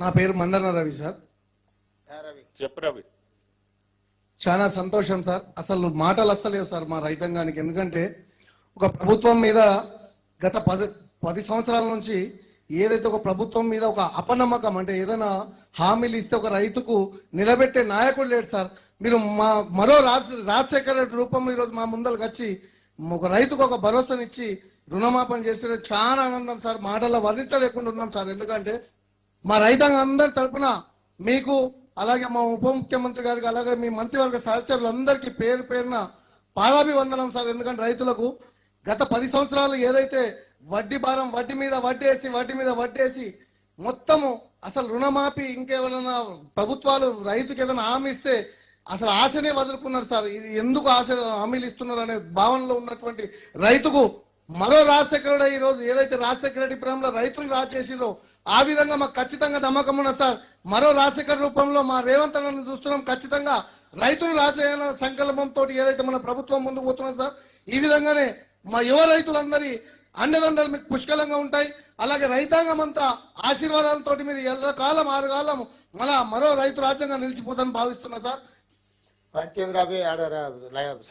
నా పేరు మందన రవి సార్. రవి. చెప్పు రవి. చాలా సంతోషం సార్. అసలు మాటలు అస్సలేవు సార్ మా రైతాంగానికి. ఎందుకంటే ఒక ప్రభుత్వం మీద గత పది పది సంవత్సరాల నుంచి ఏదైతే ఒక ప్రభుత్వం మీద ఒక అపనమ్మకం అంటే ఏదైనా హామీలు ఇస్తే ఒక రైతుకు నిలబెట్టే నాయకుడు లేడు సార్. మీరు మా మరో రాజ్ రాజశేఖర రెడ్డి రూపంలో ఈరోజు మా ముందరకు వచ్చి ఒక రైతుకు ఒక భరోసానిచ్చి రుణమాపన చేస్తే చాలా ఆనందం సార్. మాటల్లో వర్ణించలేకుండా ఉన్నాం సార్. ఎందుకంటే మా రైతాంగం అందరి తరపున మీకు అలాగే మా ఉప ముఖ్యమంత్రి గారికి అలాగే మీ మంత్రివర్గ సహచరులందరికీ పేరు పేరున పాదాభివందనం సార్. ఎందుకంటే రైతులకు గత పది సంవత్సరాలు ఏదైతే వడ్డీ భారం వడ్డీ మీద వడ్డేసి వడ్డీ మీద వడ్డేసి మొత్తము అసలు రుణమాఫీ ఇంకేమైనా ప్రభుత్వాలు రైతుకి ఏదైనా హామీ ఇస్తే అసలు ఆశనే వదులుకున్నారు సార్. ఇది ఎందుకు ఆశ హామీలు ఇస్తున్నారు అనే భావనలో ఉన్నటువంటి రైతుకు మరో రాజశేఖర రెడ్డి ఈ రోజు ఏదైతే రాజశేఖర రెడ్డి ప్రేమలో రైతులు రాజ్ ఆ విధంగా మాకు ఖచ్చితంగా నమ్మకం ఉన్నది సార్. మరో రాజశేఖర రూపంలో మా రేవంత్ అన్నను చూస్తున్నాం. ఖచ్చితంగా రైతులు రాజేయాల సంకల్పంతో ఏదైతే మన ప్రభుత్వం ముందుకు పోతున్నాం సార్ ఈ విధంగానే మా యువ రైతులందరి అండదండలు మీకు పుష్కలంగా ఉంటాయి. అలాగే రైతాంగం అంతా ఆశీర్వాదాలతో మీరు ఎల్లకాలం ఆరు కాలం మళ్ళా మరో రైతు రాజ్యంగా నిలిచిపోతాను భావిస్తున్నా సార్.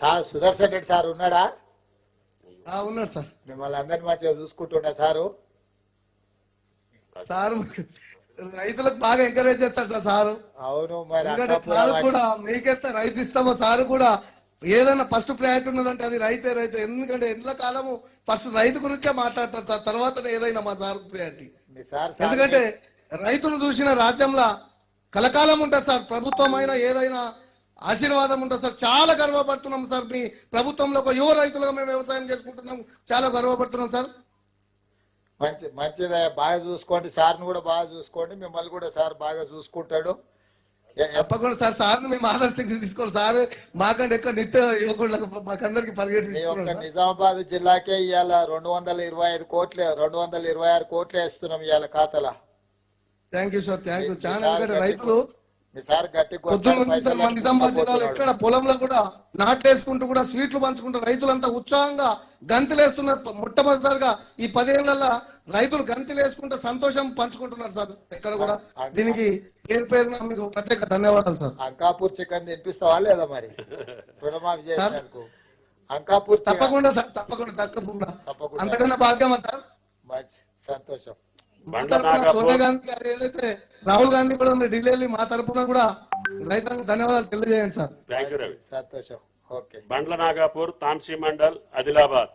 ఆడ సుదర్శన్ రెడ్డి సార్ ఉన్నాడా? ఉన్నాడు సార్. మిమ్మల్ని అందరిని మంచిగా చూసుకుంటున్నా సారు. సార్ రైతులకు బాగా ఎంకరేజ్ చేస్తాడు సార్ సారు. అవును మరి సార్ కూడా మీకెంత రైతు ఇస్తామో సార్ కూడా ఏదైనా ఫస్ట్ ప్రయారిటీ ఉన్నదంటే అది రైతే రైతు. ఎందుకంటే ఎండ్ల కాలము ఫస్ట్ రైతు గురించే మాట్లాడతారు సార్. తర్వాత ఏదైనా మా సార్ ప్రయారిటీ ఎందుకంటే రైతులు చూసిన రాజ్యంలో కలకాలం ఉంటుంది సార్. ప్రభుత్వం అయినా ఏదైనా ఆశీర్వాదం ఉంటుంది సార్. చాలా గర్వపడుతున్నాం సార్. మీ ప్రభుత్వంలో ఒక యువ రైతులుగా మేము వ్యవసాయం చేసుకుంటున్నాం. చాలా గర్వపడుతున్నాం సార్. మంచి మంచిదే బాగా చూసుకోండి. సార్ని కూడా బాగా చూసుకోండి. మిమ్మల్ని కూడా సార్ బాగా చూసుకుంటాడు. తప్పకుండా సార్. సార్ని మేము ఆదర్శంగా తీసుకోవాలి సార్. మాకంటే ఎక్కువ నిత్య యువకులకు మాకందరికి పరిగెట్టి సార్. నిజామాబాద్ జిల్లాకే ఇవాళ రెండు వందల ఇరవై ఐదు కోట్లు రెండు వందల ఇరవై ఆరు కోట్లు వేస్తున్నాం ఇవాళ ఖాతాలో. Thank you sir thank you చాలా సార్ రైతులు కొట్టాడు, నుంచి సార్ మన నిజామాబాద్ జిల్లాలో. ఎక్కడ పొలంలో కూడా నాట్లేసుకుంటూ కూడా స్వీట్లు పంచుకుంటూ రైతులంతా ఉత్సాహంగా గంతులేస్తున్నారు. మొట్టమొదటిసారిగా ఈ పదేళ్ళలో రైతులు గంతులేసుకుంటూ సంతోషం పంచుకుంటున్నారు సార్. ఎక్కడ కూడా దీనికి పేరు పేరున మీకు ప్రత్యేక ధన్యవాదాలు సార్. అంకాపూర్ చికెన్ తినిపిస్తావా లేదా మరి? రుణమాఫీ చేసినందుకు. అంకాపూర్ తప్పకుండా సార్ తప్పకుండా తప్పకుండా. అంతకన్నా భాగ్యమా సార్? సంతోషం. సోనియా గాంధీ గారు ఏదైతే రాహుల్ గాంధీ కూడా ఉన్న ఢిల్లీ మా తరపున కూడా రైతాంగ ధన్యవాదాలు తెలియజేయండి సార్. Thank you Ravi. సంతోషం. ఓకే. బండ్ల నాగాపూర్ తాన్సీ మండల్ ఆదిలాబాద్.